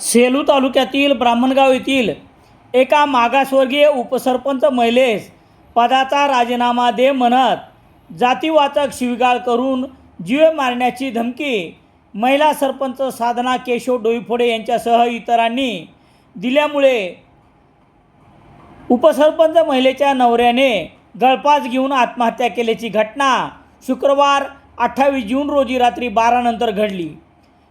सेलू तालुक्यातील ब्राह्मणगाव येथील एका मागासवर्गीय उपसरपंच महिलेस पदाचा राजीनामा दे म्हणत जातीवाचक शिवीगाळ करून जीवे मारण्याची धमकी महिला सरपंच साधना केशव डोईफोडे यांच्यासह इतरांनी दिल्यामुळे उपसरपंच महिलेच्या नवऱ्याने गळफास घेऊन आत्महत्या केल्याची घटना शुक्रवार अठ्ठावीस जून रोजी रात्री बारानंतर घडली.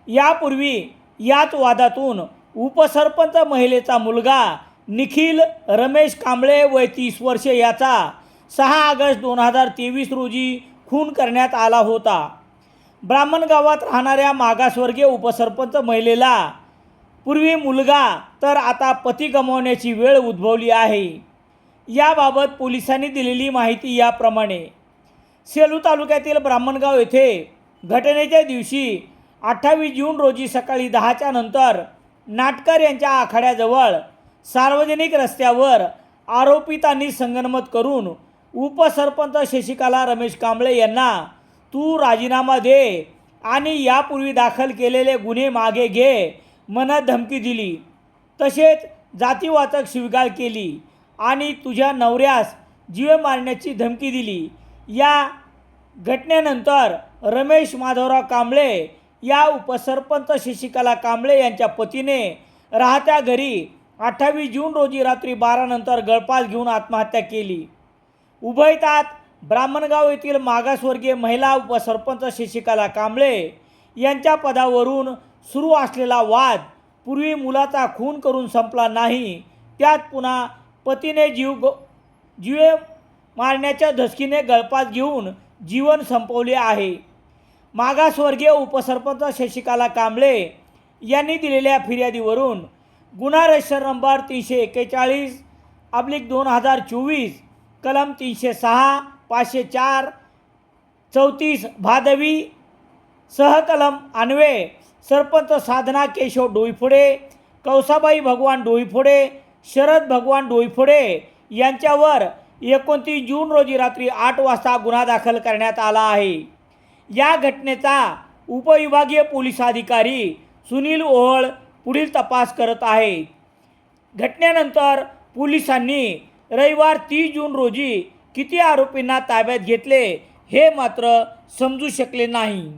यापूर्वी याच वादातून उपसरपंच महिलेचा मुलगा निखिल रमेश कांबळे वय तीस वर्षे याचा सहा ऑगस्ट दोन हजार तेवीस रोजी खून करण्यात आला होता. ब्राह्मण गावात राहणाऱ्या मागासवर्गीय उपसरपंच महिलेला पूर्वी मुलगा तर आता पती गमावण्याची वेळ उद्भवली आहे. याबाबत पोलिसांनी दिलेली माहिती याप्रमाणे. सेलू तालुक्यातील ब्राह्मणगाव येथे घटनेच्या दिवशी अठ्ठावीस जून रोजी सकाळी दहाच्या नंतर नाटकर यांच्या आखाड्याजवळ सार्वजनिक रस्त्यावर आरोपितांनी संगनमत करून उपसरपंच शशिकला रमेश कांबळे यांना तू राजीनामा दे आणि यापूर्वी दाखल केलेले गुन्हे मागे घे मनात धमकी दिली. तसेच जातीवाचक शिवगाळ केली आणि तुझ्या नवऱ्यास जीव मारण्याची धमकी दिली. या घटनेनंतर रमेश माधवराव कांबळे या उपसरपंच शशिकला कांबळे यांच्या पतीने राहत्या घरी अठ्ठावीस जून रोजी रात्री बारानंतर गळपास घेऊन आत्महत्या केली. उभयतात ब्राह्मणगाव येथील मागासवर्गीय महिला उपसरपंच शशिकला कांबळे यांच्या पदावरून सुरू असलेला वाद पूर्वी मुलाचा खून करून संपला नाही त्यात पुन्हा पतीने जीव गो जीवे मारण्याच्या धसकीने गळपास घेऊन जीवन संपवले आहे. मागासवर्गीय उपसरपंच शशिकला कांबळे यांनी दिलेल्या फिर्यादीवरून गुन्हा रजिस्टर नंबर तीनशे एक्केचाळीस अब्लिक दोन हजार चोवीस कलम तीनशे सहा पाचशे चार चौतीस भादवी सहकलम अन्वे सरपंच साधना केशव डोईफोडे कौसाबाई भगवान डोईफोडे शरद भगवान डोईफोडे यांच्यावर एकोणतीस जून रोजी रात्री आठ वाजता गुन्हा दाखल करण्यात आला आहे. या घटनेचा उपविभागीय पोलीस अधिकारी सुनील ओहळ पुढील तपास करत आहे. घटनेनंतर पोलिसांनी रविवार तीस जून रोजी किती आरोपींना ताब्यात घेतले हे मात्र समजू शकले नाही.